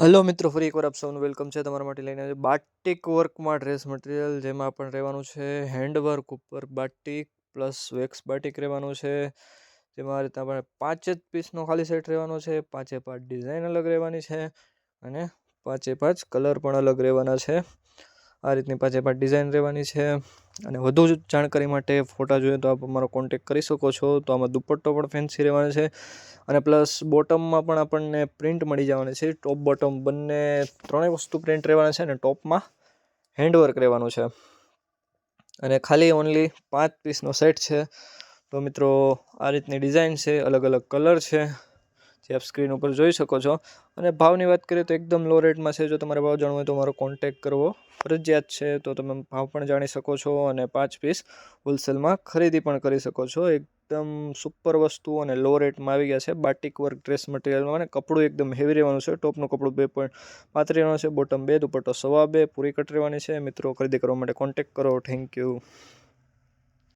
Hello મિત્રો, ફરી એકવાર આપ સૌનું વેલકમ છે. તમારા માટે લઈને બાટિક વર્કમાં ડ્રેસ મટીરિયલ જેમાં પણ રહેવાનું છે હેન્ડવર્ક ઉપર બાટિક પ્લસ વેક્સ બાટિક રહેવાનું છે. જેમાં આ રીતના આપણે પાંચ જ પીસનો ખાલી સેટ રહેવાનો છે. પાંચે પાંચ ડિઝાઇન અલગ રહેવાની છે અને પાંચે પાંચ કલર પણ અલગ રહેવાના છે. આ રીતની પાંચે પાંચ ડિઝાઇન રહેવાની છે. અને વધુ જાણકારી માટે ફોટા જોઈએ તો આપ અમારો કોન્ટેક કરી શકો છો. તો આમાં દુપટ્ટો પણ ફેન્સી રહેવાનો છે અને પ્લસ બોટમમાં પણ આપણને પ્રિન્ટ મળી જવાની છે. ટોપ બોટમ બંને ત્રણેય વસ્તુ પ્રિન્ટ રહેવાના છે અને ટોપમાં હેન્ડવર્ક રહેવાનું છે. અને ખાલી ઓનલી પાંચ પીસનો સેટ છે. તો મિત્રો આ રીતની ડિઝાઇન છે અલગ અલગ કલર છે. જે આપ સ્ક્રીન ઉપર જોઈ શકો છો. અને ભાવની વાત કરીએ તો એકદમ લો રેટમાં છે. જો તમારે ભાવ જાણવો હોય તો મારો કોન્ટેક કરવો. ફરજિયાત છે તો તમે ભાવ પણ જાણી શકો છો અને પાંચ પીસ હોલસેલમાં ખરીદી પણ કરી શકો છો. એકદમ સુપર વસ્તુ અને લો રેટમાં આવી ગયા છે. બાટિક વર્ક ડ્રેસ મટીરિયલમાં અને કપડું એકદમ હેવી રહેવાનું છે. ટોપનું કપડું બે પોઈન્ટ રહેવાનું છે. બોટમ બે, દુપટ્ટો સવા બે, પૂરી કટ રહેવાની છે. મિત્રો, ખરીદી કરવા માટે કોન્ટેક કરો. Thank you